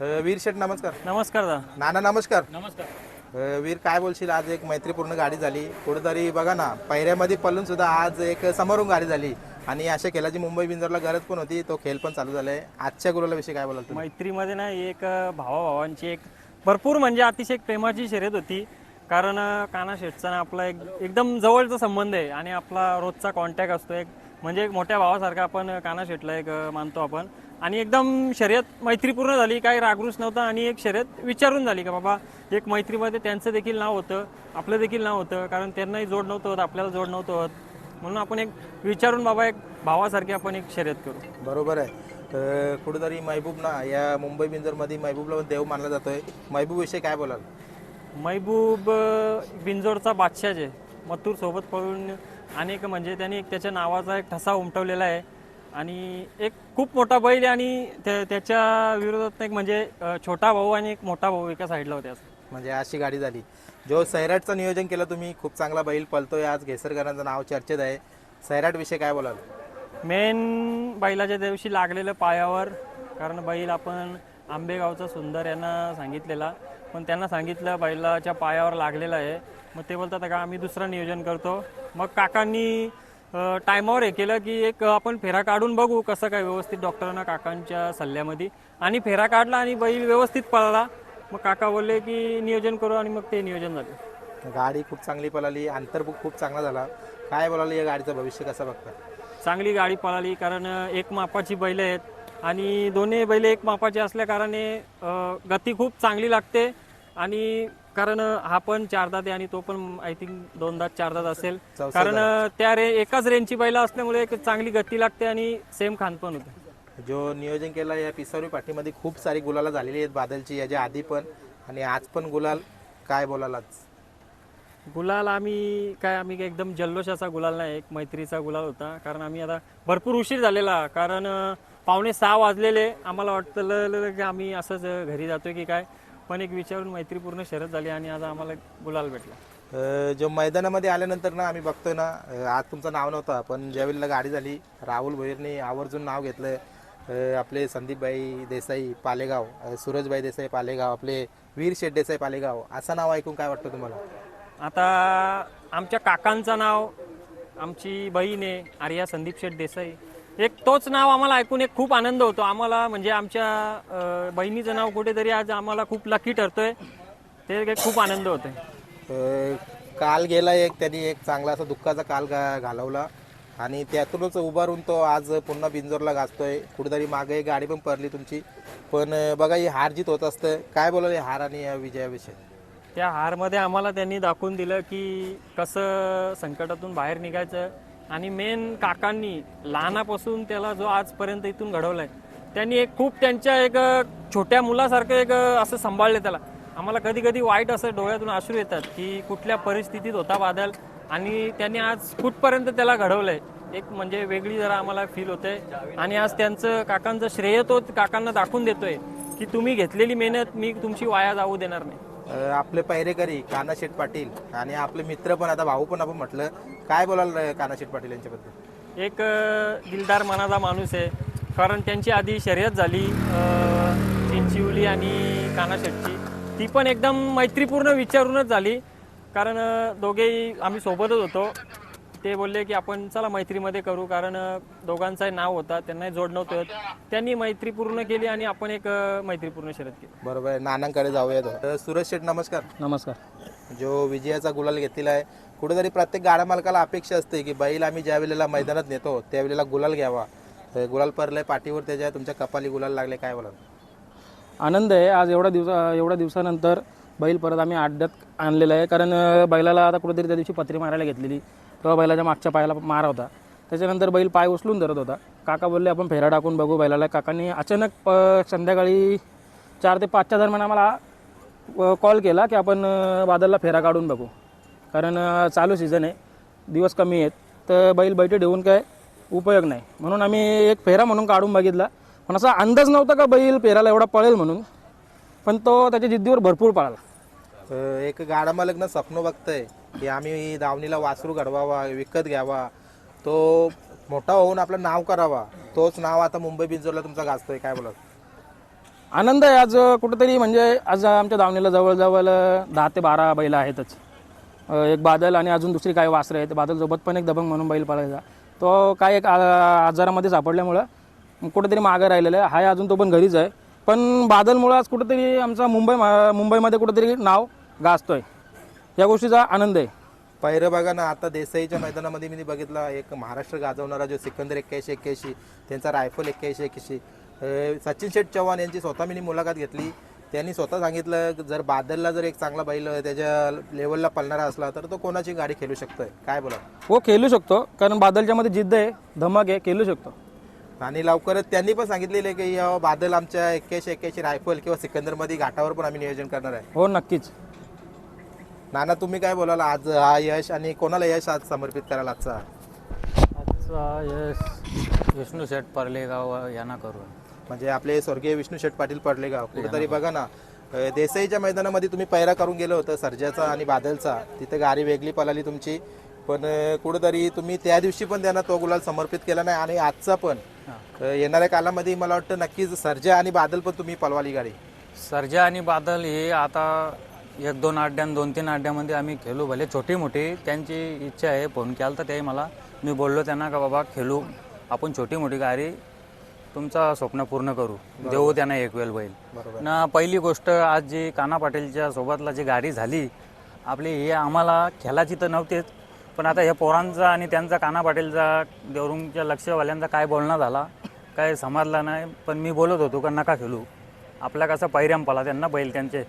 अ, वीर शेठ नमस्कार. नमस्कार दा. नाना नमस्कार. नमस्कार. अ, वीर काय बोलशील? आज एक मैत्रीपूर्ण गाडी झाली. कुठेतरी बघा ना पहिऱ्यामध्ये पळून सुद्धा आज एक समोरून गाडी झाली. आणि अशा खेळाची मुंबई बिंजरला गरज पण होती. तो खेळ पण चालू झालाय. आजच्या गुरुला विषयी काय बोलाल तुम्ही? मैत्रीमध्ये ना एक भावाभावांची एक भरपूर म्हणजे अतिशय एक प्रेमाची शर्यत होती. कारण अं, काना शेठचा ना आपला एक एकदम जवळचा संबंध आहे. आणि आपला रोजचा कॉन्टॅक्ट असतो. एक म्हणजे एक मोठ्या भावासारखा आपण काना शेठला एक अं, मानतो आपण. आणि एकदम शर्यत मैत्रीपूर्ण झाली काही रागरूस नव्हता आणि एक शर्यत विचारून झाली का बाबा एक मैत्रीमध्ये त्यांचं देखील नाव होतं आपलं देखील नाव होतं कारण त्यांनाही जोड नव्हतं होत आपल्याला जोड नव्हतं होत. म्हणून आपण एक विचारून बाबा एक भावासारखी आपण एक शर्यत करू. बरोबर आहे. अ, कुठेतरी महबूब ना या मुंबई बिंजरमध्ये महबूबला देव मानला जातोय. महबूब विषयी काय बोलाल? महबूब बिंजोरचा बादशाह जे मथुर सोबत पळून अनेक म्हणजे त्यांनी एक त्याच्या नावाचा एक ठसा उमटवलेला आहे. आणि एक खूप मोठा बैल आणि त्या- त्याच्या विरोधात एक म्हणजे छोटा भाऊ आणि एक मोठा भाऊ एका साईडला होते असं. म्हणजे अशी गाडी झाली. जो सैराटचं नियोजन केलं तुम्ही खूप चांगला बैल पळतोय आज. घेसरकरांचं नाव चर्चेत आहे. सैराट विषयी काय बोलाल? मेन बैलाच्या दिवशी लागलेलं पायावर कारण बैल आपण आंबेगावचा सुंदर यांना सांगितलेला. पण त्यांना सांगितलं बैलाच्या पायावर लागलेला आहे. मग ते बोलतात का आम्ही दुसरं नियोजन करतो. मग काकांनी टायमावर हे केलं की एक आपण फेरा काढून बघू कसं काय व्यवस्थित डॉक्टरांना काकांच्या सल्ल्यामध्ये. आणि फेरा काढला आणि बैल व्यवस्थित पळाला. मग काका बोलले की नियोजन करू आणि मग ते नियोजन झालं. गाडी खूप चांगली पळाली अंतर्भूक खूप चांगला झाला. काय बोलाल या गाडीचं भविष्य कसं बघता? चांगली गाडी पळाली कारण एक मापाची बैल आहेत. आणि दोन्ही बैल एक मापाचे असल्या कारणे अ, गती खूप चांगली लागते. आणि कारण हा पण चार दात आहे आणि तो पण आय थिंक दोन दात चार दात असेल. कारण त्या रे एकाच रेंजची बैल असल्यामुळे एक चांगली गती लागते आणि सेम खान पण होते. जो नियोजन केला या पिसावरी पाठीमध्ये खूप सारी गुलाला झालेली आहेत बादलची याच्या आधी पण आणि आज पण गुलाल. काय बोलाल आज गुलाल आम्ही काय आम्ही एकदम जल्लोषाचा गुलाल नाही एक मैत्रीचा गुलाल होता. कारण आम्ही आता भरपूर उशीर झालेला कारण पावणे सहा वाजलेले. आम्हाला वाटतं की आम्ही असंच घरी जातोय की काय. पण एक विचारून मैत्रीपूर्ण शरद झाली आणि आज आम्हाला गुलाल भेटला. अं, जो मैदानामध्ये आल्यानंतर ना आम्ही बघतोय ना अं, आज तुमचं नाव नव्हतं पण ज्यावेळेला गाडी झाली राहुल भोईरने आवर्जून नाव घेतलं. अं, आपले संदीपबाई देसाई पालेगाव अं, सूरजबाई देसाई पालेगाव आपले वीर शेठ देसाई पालेगाव असं नाव ऐकून काय वाटतं तुम्हाला? आता आमच्या काकांचं नाव आमची बहीण आहे आर्या संदीप शेठ देसाई. एक तोच नाव आम्हाला ऐकून एक खूप आनंद होतो. आम्हाला म्हणजे आमच्या बहिणीचं नाव कुठेतरी आज आम्हाला खूप लकी ठरतोय. ते एक खूप आनंद होतोय. अं, काल गेला एक त्यांनी एक चांगला असा दुःखाचा काल गा घालवला. आणि त्यातूनच उभारून तो आज पुन्हा बिंजोरला गाजतोय कुठेतरी मागे गाडी पण पडली तुमची. पण अं, बघा ही हार जीत होत असतं. काय बोलाल हार आणि या विजयाविषयी? त्या हारमध्ये आम्हाला त्यांनी दाखवून दिलं की कसं संकटातून बाहेर निघायचं आणि मेन काकांनी लहानापासून त्याला जो आजपर्यंत इथून घडवलाय त्यांनी एक खूप त्यांच्या एक छोट्या मुलासारखं एक असं सांभाळलं त्याला. आम्हाला कधी कधी वाईट असं डोळ्यातून अश्रू येतात की कुठल्या परिस्थितीत होता बादल आणि त्यांनी आज कुठपर्यंत त्याला घडवलंय एक म्हणजे वेगळी जरा आम्हाला फील होते आणि आज त्यांचं काकांचं श्रेय तो काकांना दाखवून देतोय की तुम्ही घेतलेली मेहनत मी तुमची वाया जाऊ देणार नाही. आपले पहिरेकरी कानाशेठ पाटील आणि आपले मित्र पण आता भाऊ पण आपण म्हटलं काय बोलाल कानाशेठ पाटील यांच्याबद्दल? एक अ, दिलदार मनाचा माणूस आहे. कारण त्यांची आधी शर्यत झाली अ, चिंचिवली आणि कानाशेटची ती पण एकदम मैत्रीपूर्ण विचारूनच झाली. कारण अ, दोघेही आम्ही सोबतच होतो. ते बोलले की आपण चला मैत्रीमध्ये करू. कारण अ, दोघांचाही नाव होता त्यांनाही जोड नव्हतं त्यांनी मैत्री पूर्ण केली आणि आपण एक अ, मैत्रीपूर्ण शर्यत केली. बरोबर आहे. नानांकडे जाऊयात. अ, सुरेश शेठ नमस्कार. नमस्कार. जो विजयाचा गुलाल घेतलेला आहे कुठेतरी प्रत्येक गाड्या मालकाला अपेक्षा असते की बैल आम्ही ज्या वेळेला मैदानात नेतो त्यावेळेला गुलाल घ्यावा. तर गुलाल परलाय पाठीवर त्याच्या तुमच्या कपाली गुलाल लागले काय बोला आनंद आहे. आज एवढ्या दिवसा एवढ्या दिवसानंतर बैल परत आम्ही अड्ड्यात आणलेला आहे. कारण बैलाला आता कुठेतरी त्या दिवशी पत्री मारायला घेतलेली. तेव्हा बैलाच्या मागच्या पायाला मारा होता. त्याच्यानंतर बैल पाय उचलून धरत होता. काका बोलले आपण फेरा टाकून बघू बैलाला. काकांनी अचानक प- संध्याकाळी चार ते पाचच्या दरम्यान आम्हाला कॉल केला की आपण बादलला फेरा काढून बघू. कारण चालू सीझन आहे. दिवस कमी आहेत. तर बैल बैठे ठेवून काय उपयोग नाही. म्हणून आम्ही एक फेरा म्हणून काढून बघितला. पण असा अंदाज नव्हता का बैल फेराला एवढा पळेल म्हणून. पण तो त्याच्या जिद्दीवर भरपूर पळाला. एक गाडा मालक ना स्वप्न बघतंय की आम्ही दावणीला वासरू घडवावा विकत घ्यावा. तो मोठा होऊन आपलं नाव करावा. तोच नाव आता मुंबई बिंजोरला तुमचा गाजतोय. काय बोलाल? आनंद आहे आज कुठेतरी म्हणजे आज आमच्या दावणीला जवळजवळ दहा ते बारा बैल आहेतच. एक बादल आणि अजून दुसरी काही वासरं आहेत बादलसोबत पण एक दबंग म्हणून बैल पळायचा. तो काय एक आ- आजारामध्ये सापडल्यामुळं कुठेतरी मागं राहिलेलं आहे. हाय अजून तो पण घरीच आहे. पण बादलमुळं आज कुठेतरी आमचा मुंबई मुंबईमध्ये कुठेतरी नाव गाजतोय. या गोष्टीचा आनंद आहे. पहिरं बघा ना आता देसाईच्या मैदानामध्ये मी बघितला एक महाराष्ट्र गाजवणारा जो सिकंदर एक्क्याऐंशी एक्क्याऐंशी त्यांचा रायफल एक्क्याऐंशी एक्क्याऐंशी. सचिन शेठ चव्हाण यांची स्वतः मी मुलाखत घेतली. त्यांनी स्वतः सांगितलं की जर बादलला जर एक चांगला बैल त्याच्या लेवलला पळणारा असला तर तो कोणाची गाडी खेळू शकतोय? काय बोला? हो खेळू शकतो. कारण बादलच्या मध्ये जिद्द आहे धमक आहे खेळू शकतो. आणि लवकरच त्यांनी पण सांगितलेलं आहे की बादल आमच्या एक्क्याऐंशी एक्क्याऐंशी रायफल किंवा सिकंदरमध्ये घाटावर पण आम्ही नियोजन करणार आहे. हो नक्कीच. नाना तुम्ही काय बोलाल? आज हा यश आणि कोणाला यश आज समर्पित कराल आजचा? आजचा यश विष्णू शेठ पर्लेगाव यांना करून म्हणजे आपले स्वर्गीय विष्णू शेठ पाटील पडलेगाव कुठेतरी बघा ना देसाईच्या मैदानामध्ये तुम्ही पैरा करून गेलो होतं सर्जाचा आणि बादलचा. तिथे गाडी वेगळी पळाली तुमची. पण कुठेतरी तुम्ही त्या दिवशी पण त्यांना तो गुलाल समर्पित केला नाही आणि आजचा पण. येणाऱ्या कालामध्ये मला वाटतं नक्कीच सर्जा आणि बादल पण तुम्ही पळवाली गाडी. सर्जा आणि बादल हे आता एक दोन अड्ड्यां दोन तीन अड्ड्यामध्ये आम्ही खेळू. भले छोटी मोठी त्यांची इच्छा आहे फोन केला तर ते मला. मी बोललो त्यांना का बाबा खेळू आपण छोटी मोठी गाडी तुमचं स्वप्न पूर्ण करू. देऊ त्यांना एक वेळ बैल. बरोबर. ना पहिली गोष्ट आज जी काना पाटीलच्या सोबतला जी गाडी झाली आपली हे आम्हाला खेळाची तर नव्हतेच पण आता ह्या पोरांचा आणि त्यांचा काना पाटीलचा देवरुंगच्या लक्षवाल्यांचा काय बोलणं झाला काय समजला नाही पण मी बोलत होतो का नका खेळू. आपला कसा पैऱ्याम पाला त्यांना बैल त्यांचे.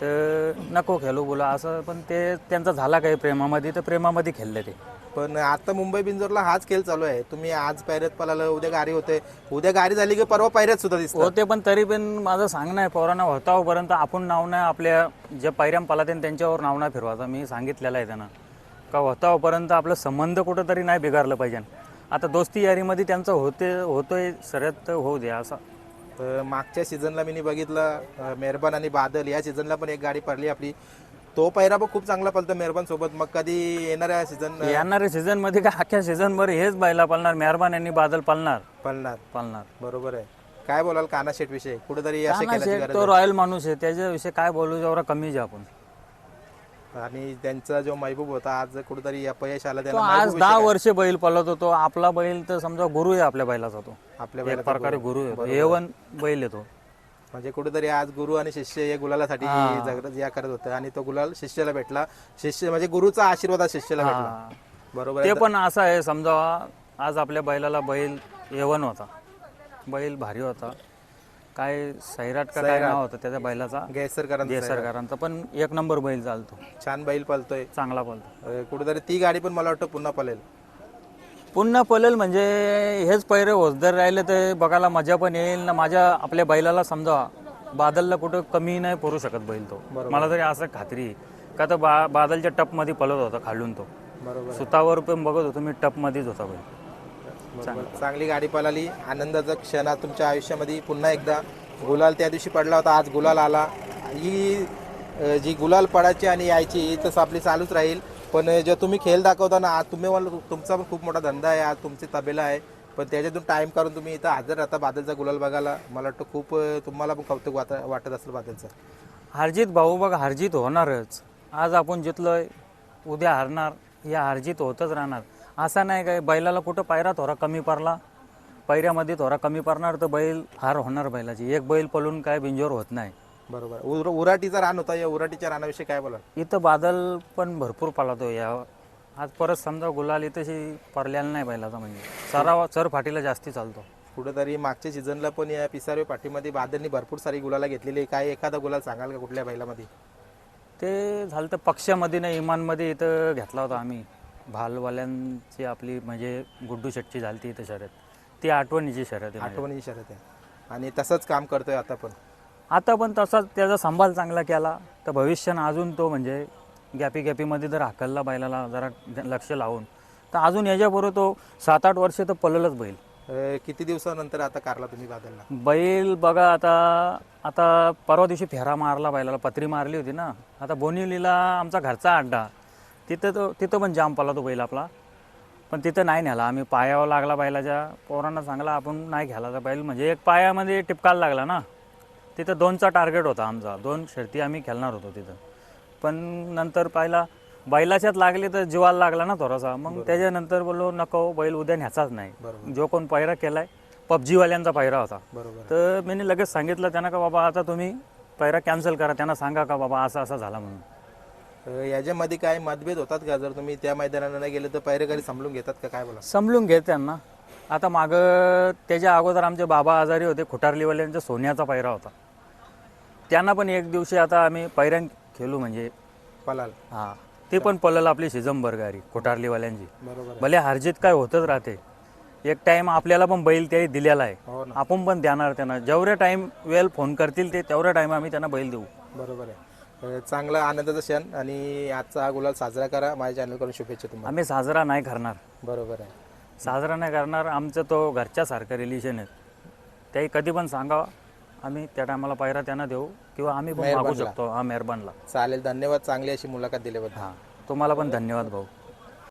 तर नको खेळू बोला असं पण ते त्यांचा झाला काही प्रेमामध्ये तर प्रेमामध्ये खेळले ते. पण आता मुंबई बिंजोरला हाच खेळ चालू आहे. तुम्ही आज पायऱ्यात पळालं उद्या गाडी होते. उद्या गाडी झाली की परवा पायऱ्यात सुद्धा दिसतं. होते पण तरी पण माझं सांगणं आहे पोरांना होतापर्यंत आपण नाव नाही आपल्या जे पैऱ्याम पाला त्यांच्यावर नाव नाही फिरवायचं. मी सांगितलेलं आहे त्यांना. का होतापर्यंत आपलं संबंध कुठंतरी नाही बिघारलं पाहिजे. आता दोस्ती यारीमध्ये त्यांचं होते होतोय शर्यत तर होऊ द्या असं. तर मागच्या सीझनला मी बघितलं. मेहरबान आणि बादल या सीझनला पण एक गाडी पडली आपली. तो पैरा पण खूप चांगला पळतो मेहरबान सोबत. मग कधी येणाऱ्या सीझन येणाऱ्या सीझनमध्ये काय अख्ख्या सीझनभर हेच बैला पालणार मेहरबान यांनी बादल पालणार पळणार. पालणार बरोबर आहे. काय बोलाल काना शेट विषयी? कुठेतरी असे कान्हा केल्याची शेठ गरज तो रॉयल माणूस आहे त्याच्याविषयी काय बोलू जेवढा कमीच आहे आपण. आहे. आणि त्यांचा जो महबूब होता आज कुठेतरी अपयश आलं तो त्यांना आज महबूब दहा वर्ष बैल पळत होतो आपला बैल तर समजा गुरु आहे आपल्या बैलाचा तो? आपल्या एक बैलाचा प्रकारे गुरु. गुरु आहे एवन बैल येतो म्हणजे कुठेतरी आज गुरु आणि शिष्य या गुलालासाठी जगत या करत होतं. आणि तो गुलाल शिष्याला भेटला. शिष्य म्हणजे गुरुचा आशीर्वाद आज शिष्याला भेटला. बरोबर ते पण असं आहे समजा आज आपल्या बैलाला बैल येवन होता. बैल भारी होता. काय सैराट का काय नाव होतं त्याच्या बैलाचा? गैसरकरांचा पण एक नंबर बैल चालतो. छान बैल पळतोय चांगला पळतो अं, कुठेतरी ती गाडी पण मला वाटतं पुन्हा पळेल. पुन्हा पळेल म्हणजे हेच पैरे होसदर राहिले तर बघायला मजा पण येईल. ना माझ्या आपल्या बैलाला समजा बादलला कुठं कमी नाही पडू शकत बैल तो. मला तरी असं खात्री आहे. का तर बा बादलच्या टपमध्ये पळत होता खालून तो. बरोबर सुतावर पण बघत होतो मी टपमध्येच होता बैल. बरोबर. चांगली. गाडी पळाली. आनंदाचा क्षण आज तुमच्या आयुष्यामध्ये पुन्हा एकदा गुलाल त्या दिवशी पडला होता. आज गुलाल आला. ही अं, जी गुलाल पडायची आणि यायची ही तसं आपली चालूच राहील. पण जे तुम्ही खेळ दाखवताना आज तुम्ही मला तुमचा पण खूप मोठा धंदा आहे आज तुमची तबेला आहे. पण त्याच्यातून टाइम काढून तुम्ही इथं हजर राहता बादलचा गुलाल बघायला. मला वाटतं खूप तुम्हाला पण कौतुक वाट वाटत असेल बादलचं. हारजीत भाऊ बघा हारजीत होणारच. आज आपण जितलोय उद्या हारणार या हारजीत होतच राहणार. असा नाही काय बैलाला कुठं पायरा थोडा कमी पडला. पैऱ्यामध्ये थोडा कमी पडणार तर बैल हार होणार बैलाची. एक बैल पळून काय बिंजोर होत नाही. बरोबर. उर उराटीचा रान होता या उराटीच्या रानाविषयी काय बोला इथं बादल पण भरपूर पळतो या आज परत समजा गुलाल इथंशी पडलेला नाही बैलाचा म्हणजे. सराव चर फाटीला जास्ती चालतो. कुठेतरी मागच्या सीझनला पण या पिसारे पाठीमध्ये बादलनी भरपूर सारी गुलाला घेतलेली आहे. काय एखादा गुलाल सांगाल का कुठल्या बैलामध्ये? ते झालं तर पक्षामध्ये नाही इमानमध्ये इथं घेतला होता आम्ही. भालवाल्यांची आपली म्हणजे गुड्डू शेटची झाली ती इथं शर्यत. ती आठवणीची शर्यत आहे. माझ्या. आठवणीची शर्यत आहे. आणि तसंच काम करतोय आता पण. आता पण तसाच त्याचा सांभाळ चांगला केला तर भविष्यानं अजून तो म्हणजे गॅपी गॅपीमध्ये जर हाकलला बैलाला जरा लक्ष लावून तर अजून याच्याबरोबर तो सात आठ वर्ष तर पळलच बैल. अं, किती दिवसानंतर आता कारला तुम्ही बादलला बैल बघा आता आता परवा दिवशी फेरा मारला बैलाला पत्री मारली होती ना. आता बोनिवलीला आमचा घरचा अड्डा. तिथं तो तिथं पण जाम पळला तो बैल आपला. पण तिथं नाही न्याला आम्ही पायावर लागला बैलाच्या. पोरांना सांगला आपण नाही घ्यायला. बैल म्हणजे एक पायामध्ये टिपकायला लागला ना. तिथं दोनचा टार्गेट होता आमचा. दोन शर्ती आम्ही खेळणार होतो तिथं. पण नंतर पाहिला बैलाच्यात लागले तर जीवाला लागला ना थोडासा. मग त्याच्यानंतर बोललो नको बैल उद्या न्याचाच नाही. जो कोण पायरा केलाय पबजीवाल्यांचा पायरा होता. बरोबर. तर मी लगेच सांगितलं त्यांना का बाबा आता तुम्ही पायरा कॅन्सल करा त्यांना सांगा का बाबा असं असं झाला म्हणून. याच्यामध्ये काय मतभेद होतात का? जर तुम्ही त्या मैदानाला नाही गेले तर पैरेकरी समजून घेतात का? काय बोला? समजून घे त्यांना. आता मागं त्याच्या अगोदर आमचे बाबा आजारी होते खुटारलीवाल्यांचा सोन्याचा पायरा होता. त्यांना पण एक दिवशी आता आम्ही पायऱ्यां खेळू म्हणजे पलाल. हा ते पण पलल आपली शिजंबर गाडी खुटारलीवाल्यांची. बरोबर. भले हारजीत काय होतच राहते एक टाइम आपल्याला पण बैल त्याही दिलेला आहे. हो ना. आपण पण देणार त्यांना. जेवढे टाइम वेळ फोन करतील ते तेवढ्या टाइम आम्ही त्यांना बैल देऊ. बरोबर आहे. अ, चांगला आनंदाचा क्षण आणि आजचा हा गुलाल साजरा करा. माझ्या चॅनल करून शुभेच्छा तुम्हाला. आम्ही साजरा नाही करणार. बरोबर आहे. साजरा नाही करणार आमचं तो घरच्यासारखं रिलेशन आहे. त्याही कधी पण सांगा आम्ही त्या टायमाला पायरा त्यांना देऊ किंवा आम्ही पण मागू मेहरबानला. शकतो हा मेहरबानला. चालेल धन्यवाद चांगली अशी मुलाखत दिल्याबद्दल. हां तुम्हाला पण धन्यवाद भाऊ.